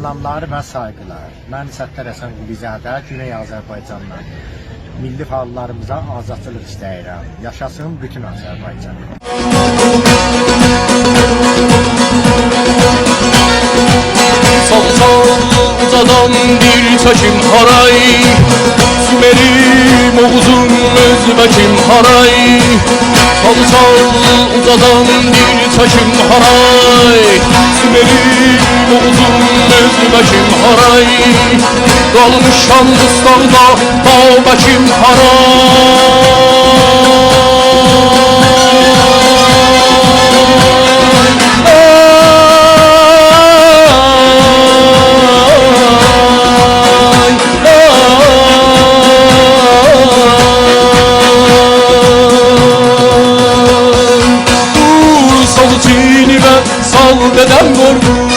Salamlar və saygılar. Mən Səttar Həsən Qulizadə, Güney Azərbaycandan. Milli fəallarımıza azadlıq istəyirəm. Yaşasın bütün Azərbaycan. Uzadan bir çekim haray Sümerim Oğuz'un özbekim haray Sal sal uzadan bir çekim haray Sümerim başım haray Dalmışam dağda Dağ başım haray. Ay, ay, ve sal dedem vurdu